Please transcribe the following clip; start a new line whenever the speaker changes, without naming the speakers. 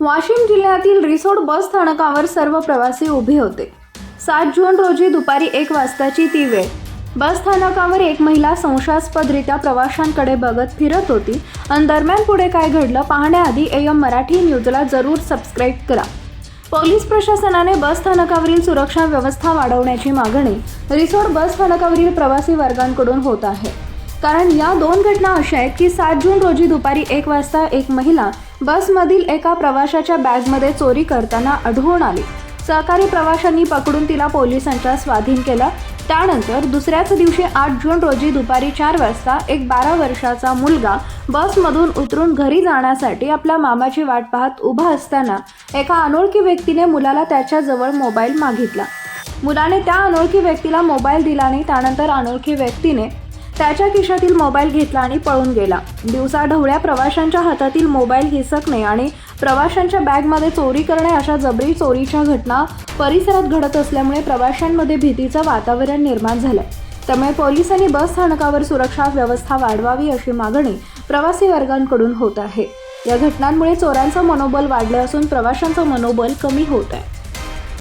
वाशिम जिल्ह्यातील रिसोड बस स्थानकावर सर्व प्रवासी उभे होते. सात जून रोजी दुपारी एक वाजताची ती वेळ. बस स्थानकावर एक महिला संशयास्पदरित्या प्रवाशांकडे बघत फिरत होती. आणि दरम्यान पुढे काय घडलं पाहण्याआधी एम मराठी न्यूजला जरूर सबस्क्राईब करा. पोलीस प्रशासनाने बस स्थानकावरील सुरक्षा व्यवस्था वाढवण्याची मागणी रिसोड बस स्थानकावरील प्रवासी वर्गांकडून होत आहे. कारण या दोन घटना अशा आहेत की सात जून रोजी दुपारी एक वाजता एक महिला बसमधील एका प्रवाशाच्या बॅगमध्ये चोरी करताना आढळून आली. सहकारी प्रवाशांनी पकडून तिला पोलिसांच्या स्वाधीन केलं. त्यानंतर दुसऱ्याच दिवशी आठ जून रोजी दुपारी चार वाजता एक बारा वर्षाचा मुलगा बसमधून उतरून घरी जाण्यासाठी आपल्या मामाची वाट पाहत उभा असताना एका अनोळखी व्यक्तीने मुलाला त्याच्याजवळ मोबाईल मागितला. मुलाने त्या अनोळखी व्यक्तीला मोबाईल दिला आणि त्यानंतर अनोळखी व्यक्तीने त्याच्या खिशातील मोबाईल घेतला आणि पळून गेला. दिवसा ढवळ्या प्रवाशांच्या हातातील मोबाईल हिसकणे आणि प्रवाशांच्या बॅगमध्ये चोरी करणे अशा जबरी चोरीच्या घटना परिसरात घडत असल्यामुळे प्रवाशांमध्ये भीतीचं वातावरण निर्माण झालं त्यामुळे पोलिसांनी बस स्थानकावर सुरक्षा व्यवस्था वाढवावी अशी मागणी प्रवासी वर्गांकडून होत आहे. या घटनांमुळे चोरांचं मनोबल वाढलं असून प्रवाशांचं मनोबल कमी होत आहे.